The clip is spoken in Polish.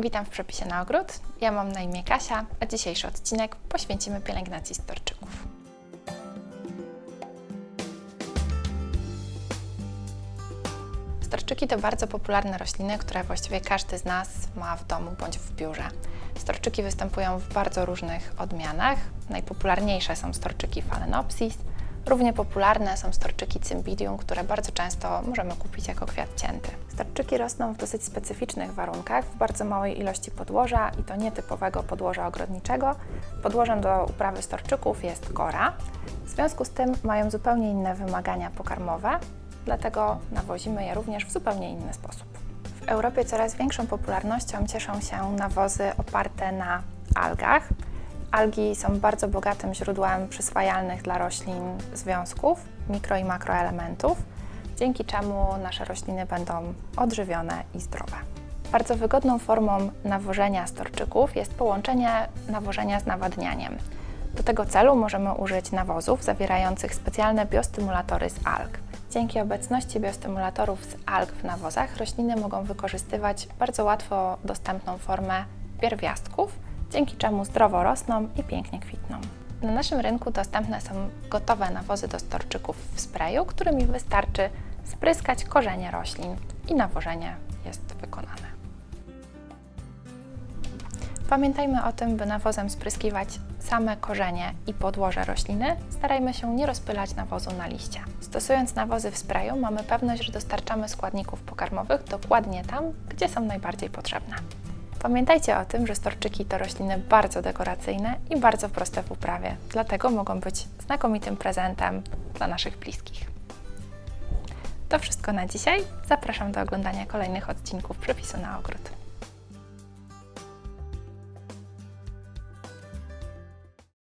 Witam w przepisie na ogród. Ja mam na imię Kasia, a dzisiejszy odcinek poświęcimy pielęgnacji storczyków. Storczyki to bardzo popularne rośliny, które właściwie każdy z nas ma w domu bądź w biurze. Storczyki występują w bardzo różnych odmianach. Najpopularniejsze są storczyki Phalaenopsis. Równie popularne są storczyki Cymbidium, które bardzo często możemy kupić jako kwiat cięty. Storczyki rosną w dosyć specyficznych warunkach, w bardzo małej ilości podłoża i to nietypowego podłoża ogrodniczego. Podłożem do uprawy storczyków jest kora. W związku z tym mają zupełnie inne wymagania pokarmowe, dlatego nawozimy je również w zupełnie inny sposób. W Europie coraz większą popularnością cieszą się nawozy oparte na algach. Algi są bardzo bogatym źródłem przyswajalnych dla roślin związków, mikro i makroelementów, dzięki czemu nasze rośliny będą odżywione i zdrowe. Bardzo wygodną formą nawożenia storczyków jest połączenie nawożenia z nawadnianiem. Do tego celu możemy użyć nawozów zawierających specjalne biostymulatory z alg. Dzięki obecności biostymulatorów z alg w nawozach rośliny mogą wykorzystywać bardzo łatwo dostępną formę pierwiastków, dzięki czemu zdrowo rosną i pięknie kwitną. Na naszym rynku dostępne są gotowe nawozy do storczyków w sprayu, którymi wystarczy spryskać korzenie roślin i nawożenie jest wykonane. Pamiętajmy o tym, by nawozem spryskiwać same korzenie i podłoże rośliny. Starajmy się nie rozpylać nawozu na liście. Stosując nawozy w sprayu, mamy pewność, że dostarczamy składników pokarmowych dokładnie tam, gdzie są najbardziej potrzebne. Pamiętajcie o tym, że storczyki to rośliny bardzo dekoracyjne i bardzo proste w uprawie, dlatego mogą być znakomitym prezentem dla naszych bliskich. To wszystko na dzisiaj. Zapraszam do oglądania kolejnych odcinków przepisu na ogród.